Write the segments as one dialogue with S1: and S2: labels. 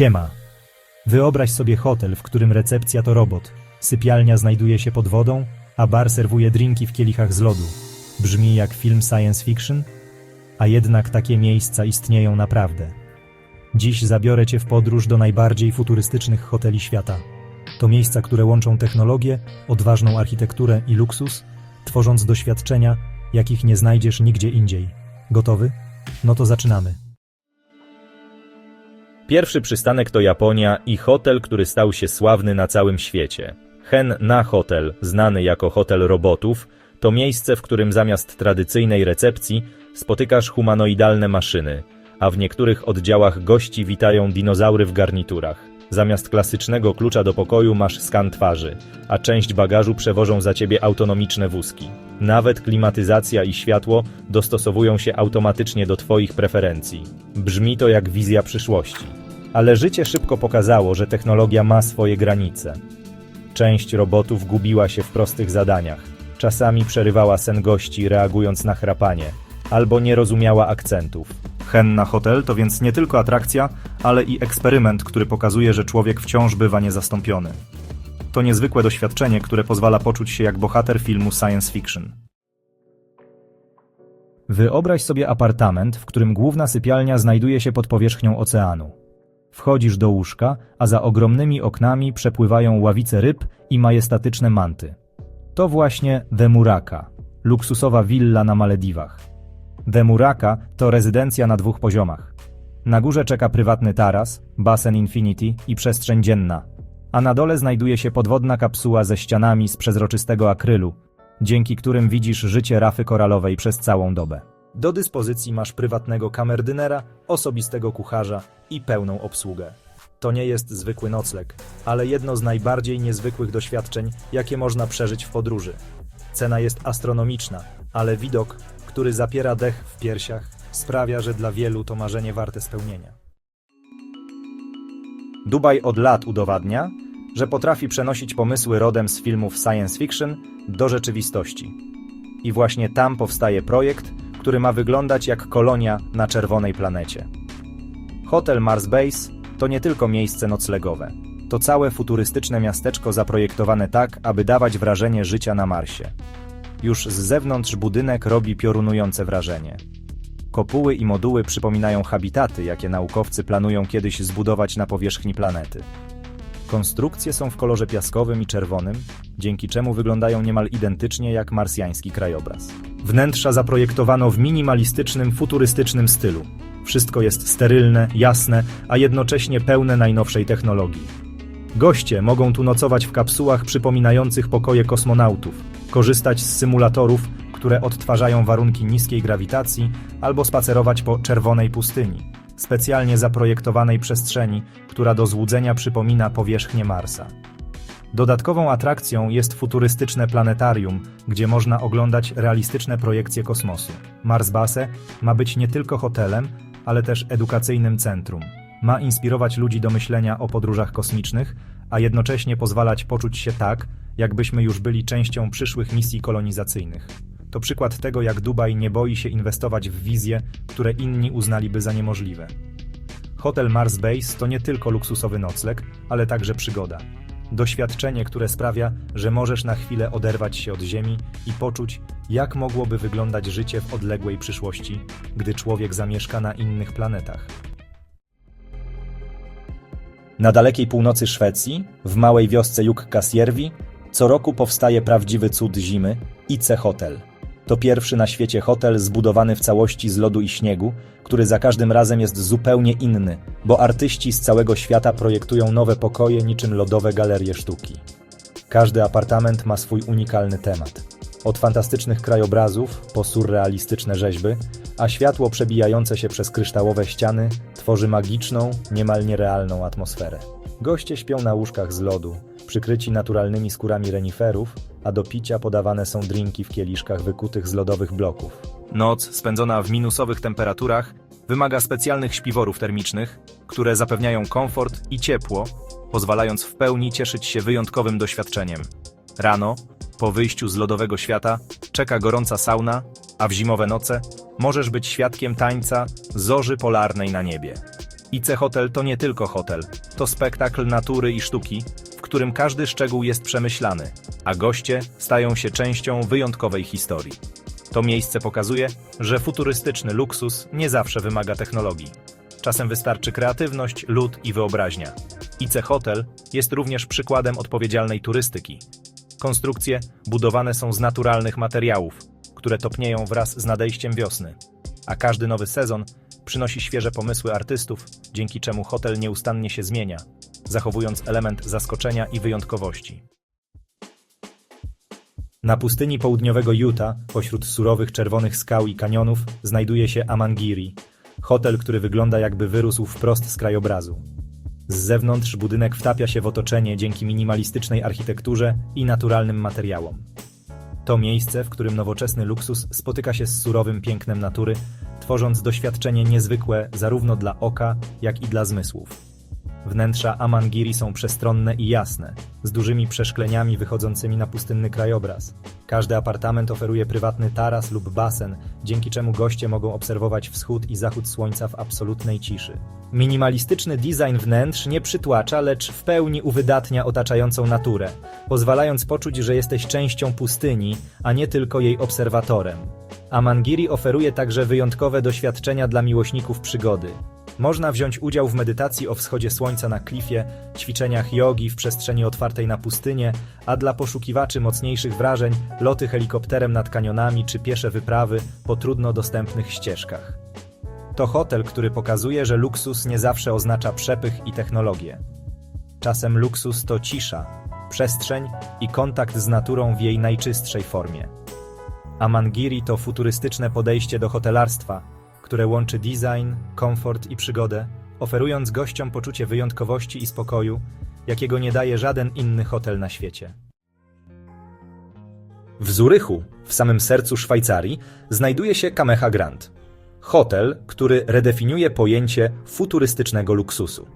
S1: Siema. Wyobraź sobie hotel, w którym recepcja to robot, sypialnia znajduje się pod wodą, a bar serwuje drinki w kielichach z lodu. Brzmi jak film science fiction? A jednak takie miejsca istnieją naprawdę. Dziś zabiorę Cię w podróż do najbardziej futurystycznych hoteli świata. To miejsca, które łączą technologię, odważną architekturę i luksus, tworząc doświadczenia, jakich nie znajdziesz nigdzie indziej. Gotowy? No to zaczynamy.
S2: Pierwszy przystanek to Japonia i hotel, który stał się sławny na całym świecie. Hen Na Hotel, znany jako hotel robotów, to miejsce, w którym zamiast tradycyjnej recepcji spotykasz humanoidalne maszyny, a w niektórych oddziałach gości witają dinozaury w garniturach. Zamiast klasycznego klucza do pokoju masz skan twarzy, a część bagażu przewożą za ciebie autonomiczne wózki. Nawet klimatyzacja i światło dostosowują się automatycznie do twoich preferencji. Brzmi to jak wizja przyszłości. Ale życie szybko pokazało, że technologia ma swoje granice. Część robotów gubiła się w prostych zadaniach. Czasami przerywała sen gości, reagując na chrapanie, albo nie rozumiała akcentów.
S1: Hen na hotel to więc nie tylko atrakcja, ale i eksperyment, który pokazuje, że człowiek wciąż bywa niezastąpiony. To niezwykłe doświadczenie, które pozwala poczuć się jak bohater filmu science fiction. Wyobraź sobie apartament, w którym główna sypialnia znajduje się pod powierzchnią oceanu. Wchodzisz do łóżka, a za ogromnymi oknami przepływają ławice ryb i majestatyczne manty. To właśnie The Muraka, luksusowa willa na Malediwach. The Muraka to rezydencja na dwóch poziomach. Na górze czeka prywatny taras, basen Infinity i przestrzeń dzienna, a na dole znajduje się podwodna kapsuła ze ścianami z przezroczystego akrylu, dzięki którym widzisz życie rafy koralowej przez całą dobę. Do dyspozycji masz prywatnego kamerdynera, osobistego kucharza i pełną obsługę. To nie jest zwykły nocleg, ale jedno z najbardziej niezwykłych doświadczeń, jakie można przeżyć w podróży. Cena jest astronomiczna, ale widok, który zapiera dech w piersiach, sprawia, że dla wielu to marzenie warte spełnienia. Dubaj od lat udowadnia, że potrafi przenosić pomysły rodem z filmów science fiction do rzeczywistości. I właśnie tam powstaje projekt, który ma wyglądać jak kolonia na czerwonej planecie. Hotel Mars Base to nie tylko miejsce noclegowe. To całe futurystyczne miasteczko zaprojektowane tak, aby dawać wrażenie życia na Marsie. Już z zewnątrz budynek robi piorunujące wrażenie. Kopuły i moduły przypominają habitaty, jakie naukowcy planują kiedyś zbudować na powierzchni planety. Konstrukcje są w kolorze piaskowym i czerwonym, dzięki czemu wyglądają niemal identycznie jak marsjański krajobraz. Wnętrza zaprojektowano w minimalistycznym, futurystycznym stylu. Wszystko jest sterylne, jasne, a jednocześnie pełne najnowszej technologii. Goście mogą tu nocować w kapsułach przypominających pokoje kosmonautów, korzystać z symulatorów, które odtwarzają warunki niskiej grawitacji, albo spacerować po czerwonej pustyni, specjalnie zaprojektowanej przestrzeni, która do złudzenia przypomina powierzchnię Marsa. Dodatkową atrakcją jest futurystyczne planetarium, gdzie można oglądać realistyczne projekcje kosmosu. Mars Base ma być nie tylko hotelem, ale też edukacyjnym centrum. Ma inspirować ludzi do myślenia o podróżach kosmicznych, a jednocześnie pozwalać poczuć się tak, jakbyśmy już byli częścią przyszłych misji kolonizacyjnych. To przykład tego, jak Dubaj nie boi się inwestować w wizje, które inni uznaliby za niemożliwe. Hotel Mars Base to nie tylko luksusowy nocleg, ale także przygoda. Doświadczenie, które sprawia, że możesz na chwilę oderwać się od Ziemi i poczuć, jak mogłoby wyglądać życie w odległej przyszłości, gdy człowiek zamieszka na innych planetach. Na dalekiej północy Szwecji, w małej wiosce Jukkasjärvi, co roku powstaje prawdziwy cud zimy Ice Hotel. To pierwszy na świecie hotel zbudowany w całości z lodu i śniegu, który za każdym razem jest zupełnie inny, bo artyści z całego świata projektują nowe pokoje niczym lodowe galerie sztuki. Każdy apartament ma swój unikalny temat. Od fantastycznych krajobrazów po surrealistyczne rzeźby, a światło przebijające się przez kryształowe ściany tworzy magiczną, niemal nierealną atmosferę. Goście śpią na łóżkach z lodu, przykryci naturalnymi skórami reniferów, a do picia podawane są drinki w kieliszkach wykutych z lodowych bloków. Noc spędzona w minusowych temperaturach wymaga specjalnych śpiworów termicznych, które zapewniają komfort i ciepło, pozwalając w pełni cieszyć się wyjątkowym doświadczeniem. Rano, po wyjściu z lodowego świata, czeka gorąca sauna, a w zimowe noce możesz być świadkiem tańca zorzy polarnej na niebie. IC Hotel to nie tylko hotel, to spektakl natury i sztuki, którym każdy szczegół jest przemyślany, a goście stają się częścią wyjątkowej historii. To miejsce pokazuje, że futurystyczny luksus nie zawsze wymaga technologii. Czasem wystarczy kreatywność, lód i wyobraźnia. IC Hotel jest również przykładem odpowiedzialnej turystyki. Konstrukcje budowane są z naturalnych materiałów, które topnieją wraz z nadejściem wiosny. A każdy nowy sezon przynosi świeże pomysły artystów, dzięki czemu hotel nieustannie się zmienia, zachowując element zaskoczenia i wyjątkowości. Na pustyni południowego Utah, pośród surowych czerwonych skał i kanionów, znajduje się Amangiri, hotel, który wygląda jakby wyrósł wprost z krajobrazu. Z zewnątrz budynek wtapia się w otoczenie dzięki minimalistycznej architekturze i naturalnym materiałom. To miejsce, w którym nowoczesny luksus spotyka się z surowym pięknem natury, tworząc doświadczenie niezwykłe zarówno dla oka, jak i dla zmysłów. Wnętrza Amangiri są przestronne i jasne, z dużymi przeszkleniami wychodzącymi na pustynny krajobraz. Każdy apartament oferuje prywatny taras lub basen, dzięki czemu goście mogą obserwować wschód i zachód słońca w absolutnej ciszy. Minimalistyczny design wnętrz nie przytłacza, lecz w pełni uwydatnia otaczającą naturę, pozwalając poczuć, że jesteś częścią pustyni, a nie tylko jej obserwatorem. Amangiri oferuje także wyjątkowe doświadczenia dla miłośników przygody. Można wziąć udział w medytacji o wschodzie słońca na klifie, ćwiczeniach jogi w przestrzeni otwartej na pustynię, a dla poszukiwaczy mocniejszych wrażeń loty helikopterem nad kanionami czy piesze wyprawy po trudno dostępnych ścieżkach. To hotel, który pokazuje, że luksus nie zawsze oznacza przepych i technologię. Czasem luksus to cisza, przestrzeń i kontakt z naturą w jej najczystszej formie. Amangiri to futurystyczne podejście do hotelarstwa, które łączy design, komfort i przygodę, oferując gościom poczucie wyjątkowości i spokoju, jakiego nie daje żaden inny hotel na świecie. W Zurychu, w samym sercu Szwajcarii, znajduje się Kameha Grand. Hotel, który redefiniuje pojęcie futurystycznego luksusu.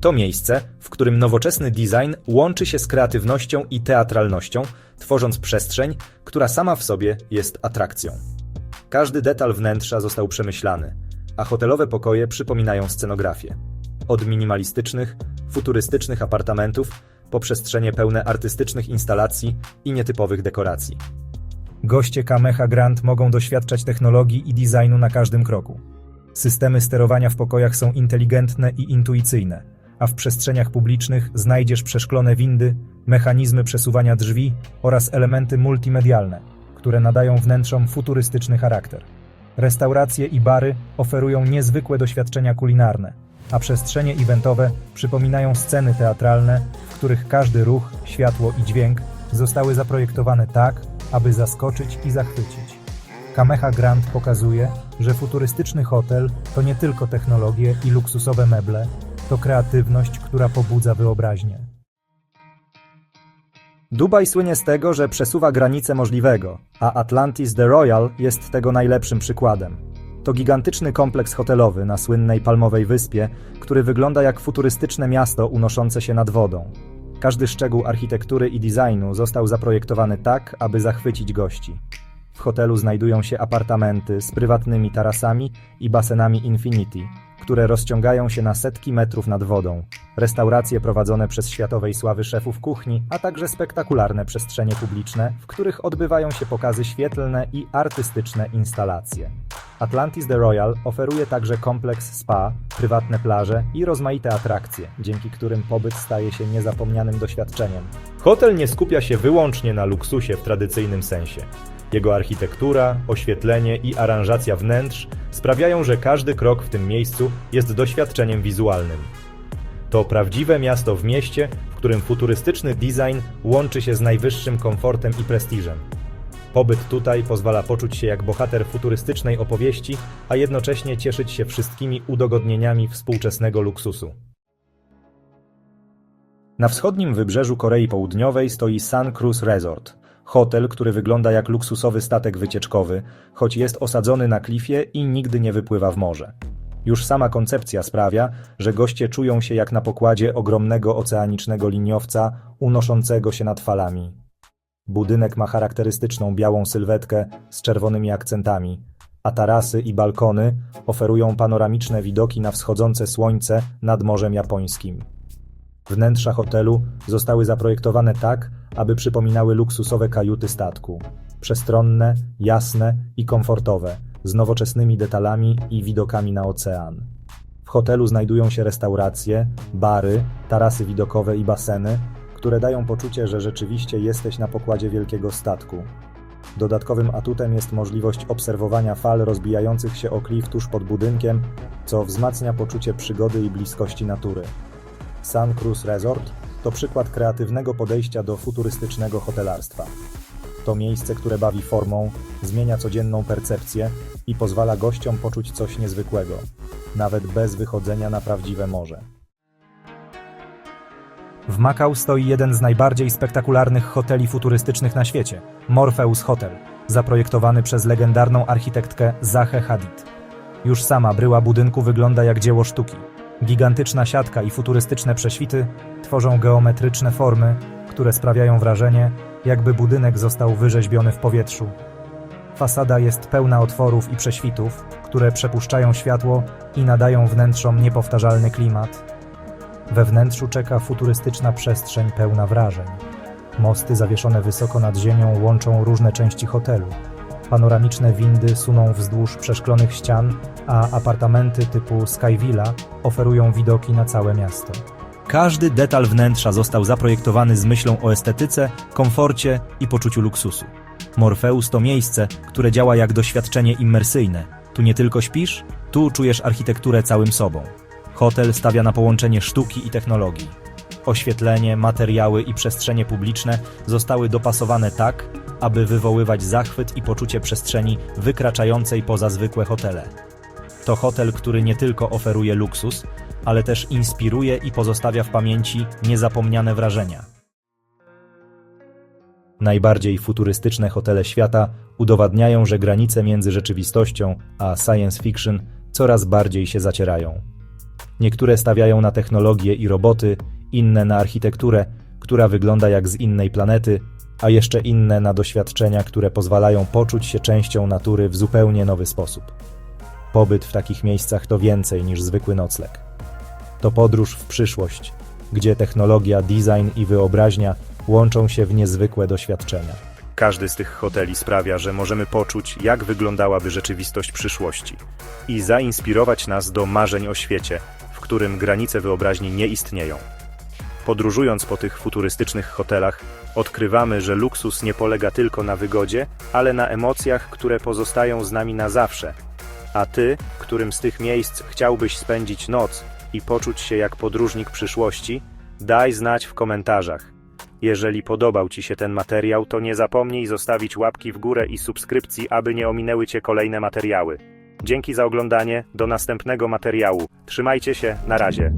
S1: To miejsce, w którym nowoczesny design łączy się z kreatywnością i teatralnością, tworząc przestrzeń, która sama w sobie jest atrakcją. Każdy detal wnętrza został przemyślany, a hotelowe pokoje przypominają scenografię. Od minimalistycznych, futurystycznych apartamentów po przestrzenie pełne artystycznych instalacji i nietypowych dekoracji. Goście Kameha Grand mogą doświadczać technologii i designu na każdym kroku. Systemy sterowania w pokojach są inteligentne i intuicyjne, a w przestrzeniach publicznych znajdziesz przeszklone windy, mechanizmy przesuwania drzwi oraz elementy multimedialne, które nadają wnętrzom futurystyczny charakter. Restauracje i bary oferują niezwykłe doświadczenia kulinarne, a przestrzenie eventowe przypominają sceny teatralne, w których każdy ruch, światło i dźwięk zostały zaprojektowane tak, aby zaskoczyć i zachwycić. Kameha Grand pokazuje, że futurystyczny hotel to nie tylko technologie i luksusowe meble, to kreatywność, która pobudza wyobraźnię. Dubaj słynie z tego, że przesuwa granice możliwego, a Atlantis The Royal jest tego najlepszym przykładem. To gigantyczny kompleks hotelowy na słynnej Palmowej Wyspie, który wygląda jak futurystyczne miasto unoszące się nad wodą. Każdy szczegół architektury i designu został zaprojektowany tak, aby zachwycić gości. W hotelu znajdują się apartamenty z prywatnymi tarasami i basenami Infinity, które rozciągają się na setki metrów nad wodą, restauracje prowadzone przez światowej sławy szefów kuchni, a także spektakularne przestrzenie publiczne, w których odbywają się pokazy świetlne i artystyczne instalacje. Atlantis The Royal oferuje także kompleks spa, prywatne plaże i rozmaite atrakcje, dzięki którym pobyt staje się niezapomnianym doświadczeniem.
S2: Hotel nie skupia się wyłącznie na luksusie w tradycyjnym sensie. Jego architektura, oświetlenie i aranżacja wnętrz sprawiają, że każdy krok w tym miejscu jest doświadczeniem wizualnym. To prawdziwe miasto w mieście, w którym futurystyczny design łączy się z najwyższym komfortem i prestiżem. Pobyt tutaj pozwala poczuć się jak bohater futurystycznej opowieści, a jednocześnie cieszyć się wszystkimi udogodnieniami współczesnego luksusu.
S1: Na wschodnim wybrzeżu Korei Południowej stoi Sun Cruise Resort, hotel, który wygląda jak luksusowy statek wycieczkowy, choć jest osadzony na klifie i nigdy nie wypływa w morze. Już sama koncepcja sprawia, że goście czują się jak na pokładzie ogromnego oceanicznego liniowca unoszącego się nad falami. Budynek ma charakterystyczną białą sylwetkę z czerwonymi akcentami, a tarasy i balkony oferują panoramiczne widoki na wschodzące słońce nad Morzem Japońskim. Wnętrza hotelu zostały zaprojektowane tak, aby przypominały luksusowe kajuty statku. Przestronne, jasne i komfortowe, z nowoczesnymi detalami i widokami na ocean. W hotelu znajdują się restauracje, bary, tarasy widokowe i baseny, które dają poczucie, że rzeczywiście jesteś na pokładzie wielkiego statku. Dodatkowym atutem jest możliwość obserwowania fal rozbijających się o klif tuż pod budynkiem, co wzmacnia poczucie przygody i bliskości natury. Sun Cruise Resort to przykład kreatywnego podejścia do futurystycznego hotelarstwa. To miejsce, które bawi formą, zmienia codzienną percepcję i pozwala gościom poczuć coś niezwykłego, nawet bez wychodzenia na prawdziwe morze. W Makau stoi jeden z najbardziej spektakularnych hoteli futurystycznych na świecie Morpheus Hotel, zaprojektowany przez legendarną architektkę Zahę Hadid. Już sama bryła budynku wygląda jak dzieło sztuki. Gigantyczna siatka i futurystyczne prześwity tworzą geometryczne formy, które sprawiają wrażenie, jakby budynek został wyrzeźbiony w powietrzu. Fasada jest pełna otworów i prześwitów, które przepuszczają światło i nadają wnętrzom niepowtarzalny klimat. We wnętrzu czeka futurystyczna przestrzeń pełna wrażeń. Mosty zawieszone wysoko nad ziemią łączą różne części hotelu. Panoramiczne windy suną wzdłuż przeszklonych ścian, a apartamenty typu Skyvilla oferują widoki na całe miasto.
S2: Każdy detal wnętrza został zaprojektowany z myślą o estetyce, komforcie i poczuciu luksusu. Morpheus to miejsce, które działa jak doświadczenie immersyjne. Tu nie tylko śpisz, tu czujesz architekturę całym sobą. Hotel stawia na połączenie sztuki i technologii. Oświetlenie, materiały i przestrzenie publiczne zostały dopasowane tak, aby wywoływać zachwyt i poczucie przestrzeni wykraczającej poza zwykłe hotele. To hotel, który nie tylko oferuje luksus, ale też inspiruje i pozostawia w pamięci niezapomniane wrażenia.
S1: Najbardziej futurystyczne hotele świata udowadniają, że granice między rzeczywistością a science fiction coraz bardziej się zacierają. Niektóre stawiają na technologię i roboty, inne na architekturę, która wygląda jak z innej planety, a jeszcze inne na doświadczenia, które pozwalają poczuć się częścią natury w zupełnie nowy sposób. Pobyt w takich miejscach to więcej niż zwykły nocleg. To podróż w przyszłość, gdzie technologia, design i wyobraźnia łączą się w niezwykłe doświadczenia.
S3: Każdy z tych hoteli sprawia, że możemy poczuć, jak wyglądałaby rzeczywistość przyszłości i zainspirować nas do marzeń o świecie, w którym granice wyobraźni nie istnieją. Podróżując po tych futurystycznych hotelach, odkrywamy, że luksus nie polega tylko na wygodzie, ale na emocjach, które pozostają z nami na zawsze. A ty, którym z tych miejsc chciałbyś spędzić noc i poczuć się jak podróżnik przyszłości, daj znać w komentarzach. Jeżeli podobał Ci się ten materiał, to nie zapomnij zostawić łapki w górę i subskrypcji, aby nie ominęły Cię kolejne materiały. Dzięki za oglądanie, do następnego materiału. Trzymajcie się, na razie.